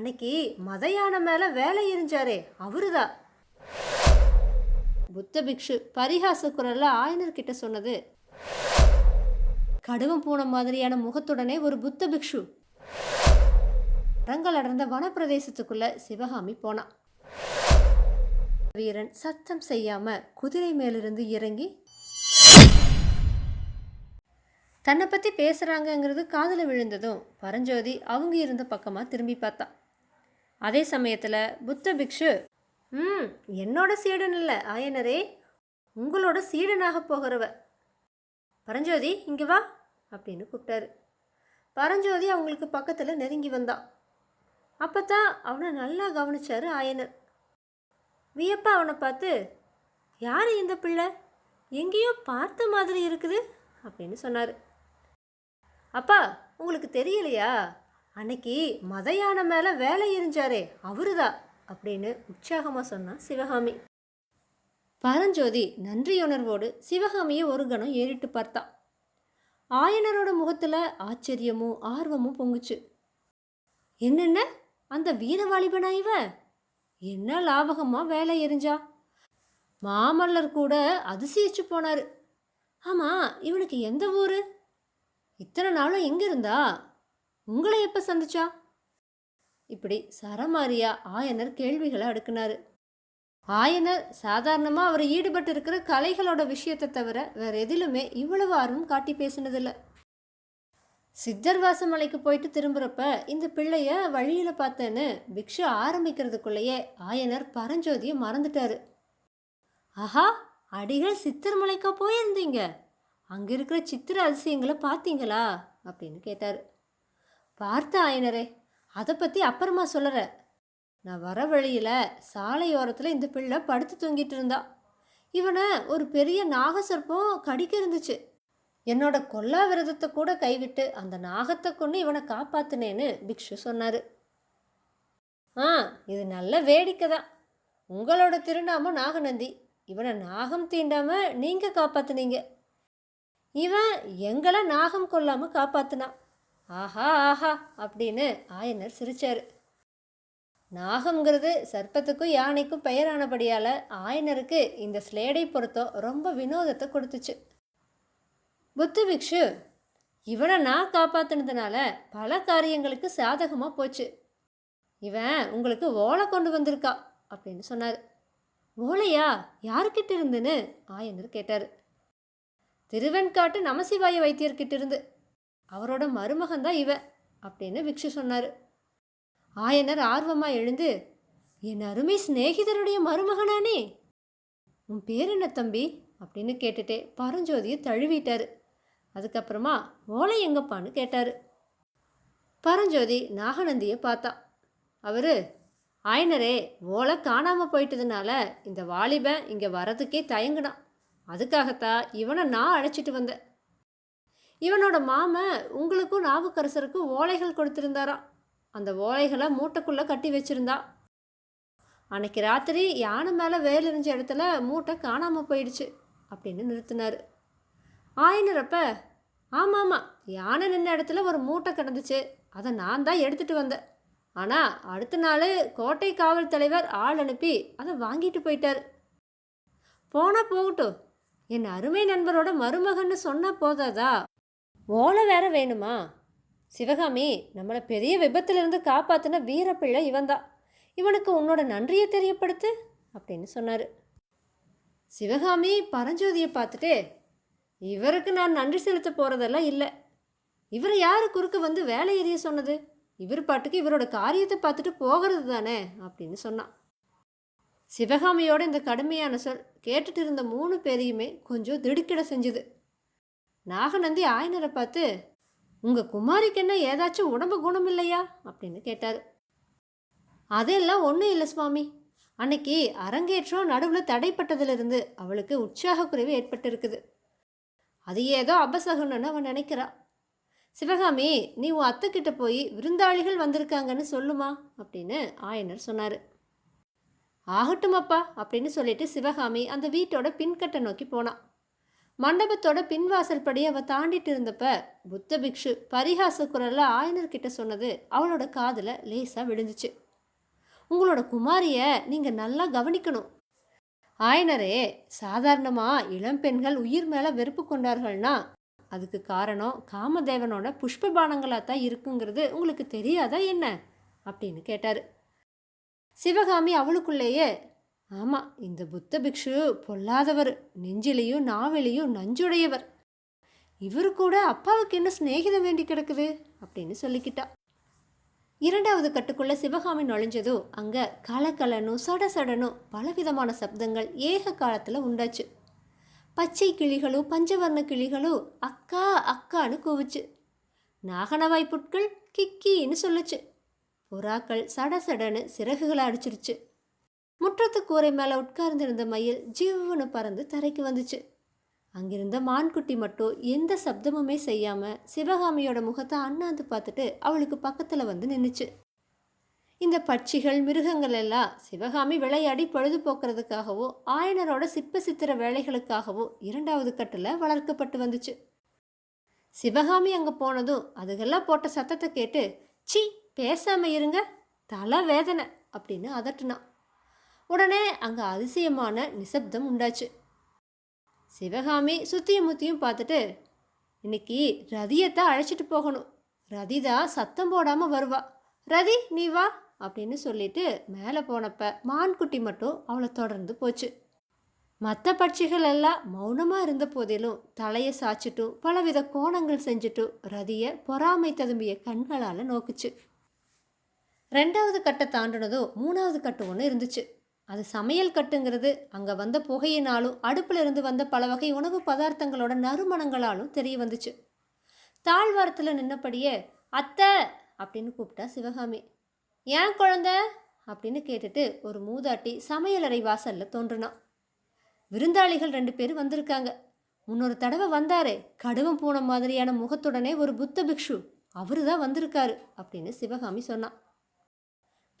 அன்னைக்கு மத மேலே வேலை எரிஞ்சாரே அவருதான் புத்த பிக்ஷு பரிகாச குரல்ல ஆயனர்கிட்ட சொன்னது கடுவம் பூனை மாதிரியான முகத்துடனே ஒரு புத்த பிக்ஷு. மரங்கள் அடர்ந்த வனப்பிரதேசத்துக்குள்ள சிவகாமி போனான் வீரன் சத்தம் செய்யாம குதிரை மேலிருந்து இறங்கி தன்னை பற்றி பேசுகிறாங்கங்கிறது காதில் விழுந்ததும் பரஞ்சோதி அவங்க இருந்த பக்கமாக திரும்பி பார்த்தா. அதே சமயத்தில் புத்த பிக்ஷு ம் என்னோட சீடன் இல்லை ஆயனரே உங்களோட சீடனாக போகிறவ. பரஞ்சோதி இங்கே வா அப்படின்னு கூப்பிட்டாரு. பரஞ்சோதி அவங்களுக்கு பக்கத்தில் நெருங்கி வந்தான் அப்போ தான் அவனை நல்லா கவனிச்சார் ஆயனர். வியப்பா அவனை பார்த்து யார் இந்த பிள்ளை? எங்கேயோ பார்த்த மாதிரி இருக்குது அப்படின்னு சொன்னார். அப்பா உங்களுக்கு தெரியலையா? அன்னைக்கு மத யானை மேலே வேலை எரிஞ்சாரே அவருதா? அப்படின்னு உற்சாகமாக சொன்னான் சிவகாமி. பரஞ்சோதி நன்றியுணர்வோடு சிவகாமியை ஒரு கணம் ஏறிட்டு பார்த்தான் ஆயனரோட முகத்தில் ஆச்சரியமும் ஆர்வமும் பொங்குச்சு. என்னென்ன? அந்த வீர வாலிபனா இவ? என்ன லாபகமாக வேலை எரிஞ்சா? மாமல்லர் கூட அதிசயிச்சு போனார். ஆமாம் இவனுக்கு எந்த ஊர்? இத்தனை நாளும் எங்கே இருந்தா? உங்களை எப்போ சந்திச்சா? இப்படி சரமாரியா ஆயனர் கேள்விகளை அடுக்கினார். ஆயனர் சாதாரணமாக அவர் ஈடுபட்டு இருக்கிற கலைகளோட விஷயத்தை தவிர வேற எதிலுமே இவ்வளவு ஆர்வம் காட்டி பேசினதில்லை. சித்தர்வாச மலைக்கு போயிட்டு திரும்புகிறப்ப இந்த பிள்ளைய வழியில் பார்த்தேன்னு பிக்ஷு ஆரம்பிக்கிறதுக்குள்ளேயே ஆயனர் பரஞ்சோதியை மறந்துட்டாரு. ஆஹா அடிகள் சித்தர் மலைக்கா போயிருந்தீங்க. அங்கே இருக்கிற சித்திர அதிசயங்களை பார்த்தீங்களா? அப்படின்னு கேட்டார். பார்த்த ஆயனரே அதை பற்றி அப்புறமா சொல்லுற. நான் வர வழியில் சாலையோரத்தில் இந்த பிள்ளை படுத்து தூங்கிட்டு இருந்தா. இவனை ஒரு பெரிய நாகசர்ப்பம் கடிக்க இருந்துச்சு. என்னோட கொல்லா விரதத்தை கூட கைவிட்டு அந்த நாகத்தை கொண்டு இவனை காப்பாத்தினேன்னு பிக்ஷு சொன்னார். ஆ இது நல்ல வேடிக்கை தான். உங்களோட திருநாமம் நாகநந்தி. இவனை நாகம் தீண்டாமல் நீங்கள் காப்பாத்துனீங்க. இவன் எங்களை நாகம் கொல்லாமல் காப்பாற்றினான் ஆஹா ஆஹா அப்படின்னு ஆயனர் சிரிச்சார். நாகம்ங்கிறது சர்ப்பத்துக்கும் யானைக்கும் பெயரானபடியால் ஆயனருக்கு இந்த ஸ்லேடை பொருத்தம் ரொம்ப வினோதத்தை கொடுத்துச்சு. புத்த பிக்ஷு இவனை நான் காப்பாத்தினதுனால பல காரியங்களுக்கு சாதகமாக போச்சு. இவன் உங்களுக்கு ஓலை கொண்டு வந்திருக்கா அப்படின்னு சொன்னார். ஓலையா? யாருக்கிட்ட இருந்துன்னு ஆயனர் கேட்டார். திருவெண்காட்டு நமசிவாய வைத்தியர்கிட்ட இருந்து அவரோட மருமகன் தான் இவன் அப்படின்னு பிக்ஷு சொன்னார். ஆயனர் ஆர்வமாக எழுந்து என் அருமை சிநேகிதருடைய மருமகனானே உன் பேர் என்ன தம்பி? அப்படின்னு கேட்டுட்டே பரஞ்சோதியை தழுவிட்டார். அதுக்கப்புறமா ஓலை எங்கப்பான்னு கேட்டார். பரஞ்சோதி நாகநந்தியை பார்த்தா. அவர் ஆயனரே ஓலை காணாமல் போயிட்டதுனால இந்த வாலிபன் இங்கே வரதுக்கே தயங்குனான். அதுக்காகத்தான் இவனை நான் அழைச்சிட்டு வந்தேன். இவனோட மாமன் உங்களுக்கும் நாவுக்கரசருக்கும் ஓலைகள் கொடுத்துருந்தாராம் அந்த ஓலைகளை மூட்டைக்குள்ளே கட்டி வச்சிருந்தா. அன்னைக்கு ராத்திரி யானை மேலே வேல் எறிஞ்ச இடத்துல மூட்டை காணாமல் போயிடுச்சு அப்படின்னு நிறுத்தினார். ஆயினரப்ப ஆமாம் ஆமாம் யானை நின்ன இடத்துல ஒரு மூட்டை கிடந்துச்சு. அதை நான் தான் எடுத்துகிட்டு வந்தேன். ஆனால் அடுத்த நாள் கோட்டை காவல் தலைவர் ஆள் அனுப்பி அதை வாங்கிட்டு போயிட்டார். போனால் போகட்டும். என் அருமை நண்பரோட மருமகன்னு சொன்னால் போதாதா? ஓலை வேற வேணுமா? சிவகாமி நம்மளை பெரிய விபத்திலிருந்து காப்பாத்தின வீரப்பிள்ளை இவன்தான் இவனுக்கு உன்னோட நன்றியை தெரியப்படுத்து அப்படின்னு சொன்னார். சிவகாமி பரஞ்சோதியை பார்த்துட்டு இவருக்கு நான் நன்றி செலுத்த போகிறதெல்லாம் இல்லை. இவரை யார் குறுக்க வந்து வேலை எறிய சொன்னது? இவர் பாட்டுக்கு இவரோட காரியத்தை பார்த்துட்டு போகிறது தானே? அப்படின்னு சொன்னான் சிவகாமியோட இந்த கடுமையான சொல் கேட்டுட்டு இருந்த மூணு பேரையுமே கொஞ்சம் திடுக்கிட செஞ்சுது. நாகநந்தி ஆயனரை பார்த்து உங்கள் குமாரிக்கு என்ன ஏதாச்சும் உடம்பு குணம் இல்லையா? அப்படின்னு கேட்டார். அதெல்லாம் ஒன்றும் இல்லை சுவாமி. அன்னைக்கு அரங்கேற்றம் நடுவில் தடைப்பட்டதிலிருந்து அவளுக்கு உற்சாக குறைவு ஏற்பட்டிருக்குது. அது ஏதோ அபசகுன்னு அவன் நினைக்கிறா. சிவகாமி நீ உன் அத்தைக்கிட்ட போய் விருந்தாளிகள் வந்திருக்காங்கன்னு சொல்லுமா? அப்படின்னு ஆயனர் சொன்னார். ஆகட்டும் அப்பா அப்படின்னு சொல்லிட்டு சிவகாமி அந்த வீட்டோட பின்கட்டை நோக்கி போனான் மண்டபத்தோட பின்வாசல் படி அவ தாண்டிட்டு இருந்தப்ப புத்த பிக்ஷு பரிகாச குரல்ல ஆயனர்கிட்ட சொன்னது அவளோட காதுல லேசா விழுந்துச்சு. உங்களோட குமாரிய நீங்க நல்லா கவனிக்கணும். ஆயனரே சாதாரணமா இளம் பெண்கள் உயிர் மேல வெறுப்பு கொண்டார்கள்னா அதுக்கு காரணம் காமதேவனோட புஷ்ப பானங்களாக தான் இருக்குங்கிறது உங்களுக்கு தெரியாதா என்ன? அப்படின்னு கேட்டார். சிவகாமி அவளுக்குள்ளேயே ஆமாம் இந்த புத்த பிக்ஷு பொல்லாதவர் நெஞ்சிலையும் நாவிலையும் நஞ்சுடையவர். இவர் கூட அப்பாவுக்கு என்ன சிநேகிதம் வேண்டி கிடக்குது? அப்படின்னு சொல்லிக்கிட்டா. இரண்டாவது கட்டுக்குள்ளே சிவகாமி நுழைஞ்சதோ அங்கே கலக்கலனும் சடசடனும் பலவிதமான சப்தங்கள் ஏக காலத்தில் உண்டாச்சு. பச்சை கிளிகளும் பஞ்சவர்ண கிளிகளும் அக்கா அக்கான்னு கூவுச்சு. நாகனவாய் புட்கள் கிக்கின்னு சொல்லுச்சு. புறாக்கள் சடசடன்னு சிறகுகளை அடிச்சிருச்சு. முற்றத்து கூரை மேலே உட்கார்ந்திருந்த மயில் ஜீவனு பறந்து தரைக்கு வந்துச்சு. அங்கிருந்த மான்குட்டி மட்டும் எந்த சப்தமுமே செய்யாமல் சிவகாமியோட முகத்தை அண்ணாந்து பார்த்துட்டு அவளுக்கு பக்கத்தில் வந்து நின்றுச்சு இந்த பட்சிகள் மிருகங்கள் எல்லாம் சிவகாமி விளையாடி பொழுதுபோக்குறதுக்காகவோ ஆயனரோட சிற்ப சித்திர வேலைகளுக்காகவோ இரண்டாவது கட்டில் வளர்க்கப்பட்டு வந்துச்சு. சிவகாமி அங்கே போனதும் அதுகெல்லாம் போட்ட சத்தத்தை கேட்டு சி பேசாமல் இருங்க தலை வேதனை அப்படின்னு அதட்டுனான் உடனே அங்கே அதிசயமான நிசப்தம் உண்டாச்சு. சிவகாமி சுத்தியும் முத்தியும் பார்த்துட்டு இன்னைக்கு ரதியத்தான் அழைச்சிட்டு போகணும். ரதி தான் சத்தம் போடாமல் வருவா. ரதி நீ வா அப்படின்னு சொல்லிட்டு மேலே போனப்ப மான்குட்டி மட்டும் அவளை தொடர்ந்து போச்சு. மற்ற பட்சிகள் எல்லாம் மௌனமாக இருந்த போதிலும் தலையை சாய்ச்சிட்டும் பலவித கோணங்கள் செஞ்சுட்டும் ரதியை பொறாமை ததும்பிய கண்களால் நோக்குச்சு. ரெண்டாவது கட்டை தாண்டினதோ மூணாவது கட்டு ஒன்று இருந்துச்சு. அது சமையல் கட்டுங்கிறது அங்கே வந்த புகையினாலும் அடுப்பில் இருந்து வந்த பல வகை உணவு பதார்த்தங்களோட நறுமணங்களாலும் தெரிய வந்துச்சு. தாழ்வாரத்தில் நின்னபடியே அத்தை! அப்படின்னு கூப்பிட்டா சிவகாமி. ஏன் குழந்த? அப்படின்னு கேட்டுட்டு ஒரு மூதாட்டி சமையலறை வாசலில் தோன்றுனான் விருந்தாளிகள் ரெண்டு பேர் வந்திருக்காங்க. முன்னொரு தடவை வந்தாரே கடுவம் பூனை மாதிரியான முகத்துடனே ஒரு புத்த பிக்ஷு அவரு தான் வந்திருக்காரு அப்படின்னு சிவகாமி சொன்னான்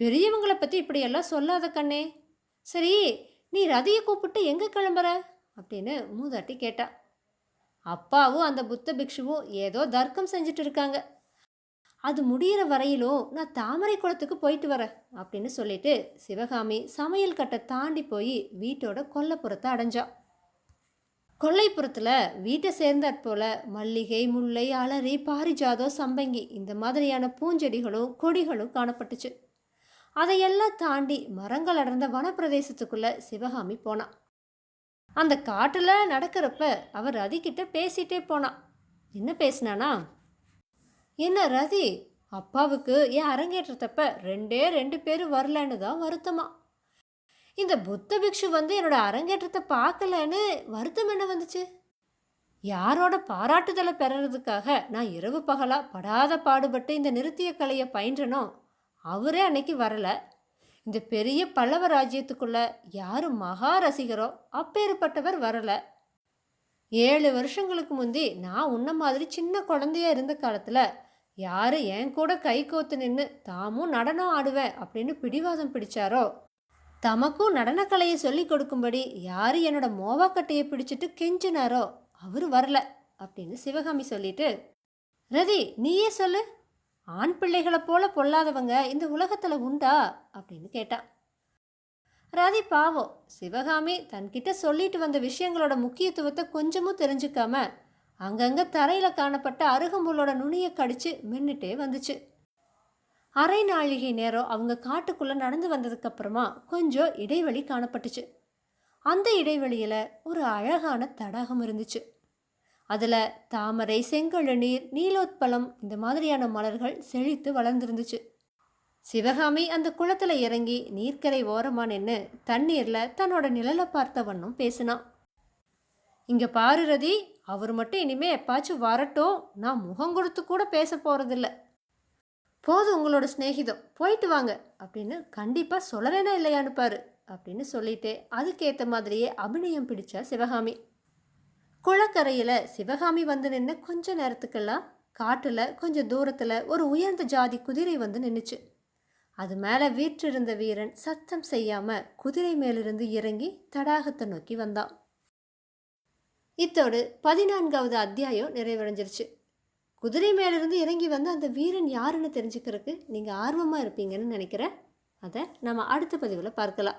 பெரியவங்களை பற்றி இப்படியெல்லாம் சொல்லாத கண்ணே சரி நீ ரதியை கூப்பிட்டு எங்கே கிளம்புற? அப்படின்னு மூதாட்டி கேட்டா. அப்பாவும் அந்த புத்த பிக்ஷுவும் ஏதோ தர்க்கம் செஞ்சுட்டு இருக்காங்க. அது முடியிற வரையிலும் நான் தாமரை குளத்துக்கு போயிட்டு வரேன் அப்படின்னு சொல்லிட்டு சிவகாமி சமையல் கட்டை தாண்டி போய் வீட்டோட கொல்லைப்புறத்தை அடைஞ்சா. கொல்லைப்புறத்தில் வீட்டை சேர்ந்தாற் போல மல்லிகை முல்லை அலரி பாரிஜாதம் சம்பங்கி இந்த மாதிரியான பூஞ்செடிகளும் கொடிகளும் காணப்பட்டுச்சு. அதையெல்லாம் தாண்டி மரங்கள் அடர்ந்த வனப்பிரதேசத்துக்குள்ளே சிவகாமி போனான். அந்த காட்டில் நடக்கிறப்ப அவர் ரதிக்கிட்ட பேசிட்டே போனான் என்ன பேசினானா? என்ன ரதி அப்பாவுக்கு என் அரங்கேற்றத்தப்ப ரெண்டே ரெண்டு பேர் வரலன்னு தான் வருத்தமா. இந்த புத்த பிக்ஷு வந்து என்னோட அரங்கேற்றத்தை பார்க்கலன்னு வருத்தம் என்ன வந்துச்சு? யாரோட பாராட்டுதலை பெறறதுக்காக நான் இரவு பகலாக படாத பாடுபட்டு இந்த நிறுத்திய கலையை பயின்றனோ? அவரே அன்னைக்கு வரலை. இந்த பெரிய பல்லவ ராஜ்யத்துக்குள்ள யார் மகா ரசிகரோ அப்பேற்பட்டவர் வரலை. ஏழு வருஷங்களுக்கு முந்தி நான் உன்ன மாதிரி சின்ன குழந்தையா இருந்த காலத்தில் யார் என் கூட கை கோத்து நின்று தாமும் நடனம் ஆடுவேன் அப்படின்னு பிடிவாதம் பிடிச்சாரோ? தமக்கும் நடனக்கலையை சொல்லி கொடுக்கும்படி யாரு என்னோட மோவாக்கட்டையை பிடிச்சிட்டு கெஞ்சினாரோ? அவர் வரல அப்படின்னு சிவகாமி சொல்லிட்டு ரதி நீயே சொல்லு. ஆண் பிள்ளைகளை போல பொல்லாதவங்க இந்த உலகத்தில் உண்டா? அப்படின்னு கேட்டான் ராதி பாவம். சிவகாமி தன்கிட்ட சொல்லிட்டு வந்த விஷயங்களோட முக்கியத்துவத்தை கொஞ்சமும் தெரிஞ்சுக்காம அங்கங்கே தரையில் காணப்பட்ட அருகம்புல்லோட நுனியை கடிச்சு மின்னுட்டே வந்துச்சு. அரை நாழிகை நேரம் அவங்க காட்டுக்குள்ளே நடந்து வந்ததுக்கப்புறமா கொஞ்சம் இடைவெளி காணப்பட்டுச்சு. அந்த இடைவெளியில் ஒரு அழகான தடாகம் இருந்துச்சு. அதில் தாமரை செங்கழுநீர் நீலோத்பலம் இந்த மாதிரியான மலர்கள் செழித்து வளர்ந்துருந்துச்சு. சிவகாமி அந்த குளத்தில் இறங்கி நீர்க்கரை ஓரமாக நின்று தண்ணீரில் தன்னோட நிழலை பார்த்த வண்ணம் பேசினான். இங்கே பாரு ரதி அவர் மட்டும் இனிமே எப்பாச்சும் வரட்டும் நான் முகம் கொடுத்து கூட பேச போகிறதில்ல போதும் உங்களோட சிநேகிதம் போயிட்டு வாங்க அப்படின்னு கண்டிப்பாக சொல்லறேனா இல்லையான்னு பாரு அப்படின்னு சொல்லிட்டு அதுக்கேற்ற மாதிரியே அபிநயம் பிடிச்சா சிவகாமி. குளக்கரையில் சிவகாமி வந்து நின்று கொஞ்ச நேரத்துக்கெல்லாம் காட்டில் கொஞ்சம் தூரத்தில் ஒரு உயர்ந்த ஜாதி குதிரை வந்து நின்றுச்சு அது மேலே வீற்றிருந்த வீரன் சத்தம் செய்யாமல் குதிரை மேலிருந்து இறங்கி தடாகத்தை நோக்கி வந்தான். இத்தோடு பதினான்காவது அத்தியாயம் நிறைவடைஞ்சிருச்சு. குதிரை மேலிருந்து இறங்கி வந்து அந்த வீரன் யாருன்னு தெரிஞ்சுக்கிறதுக்கு நீங்கள் ஆர்வமாக இருப்பீங்கன்னு நினைக்கிறேன். அதை நம்ம அடுத்த பதிவில் பார்க்கலாம்.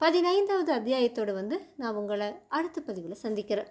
பதினைந்தாவது அத்தியாயத்தோடு வந்து நான் உங்களை அடுத்த பதிவில் சந்திக்கிறேன்.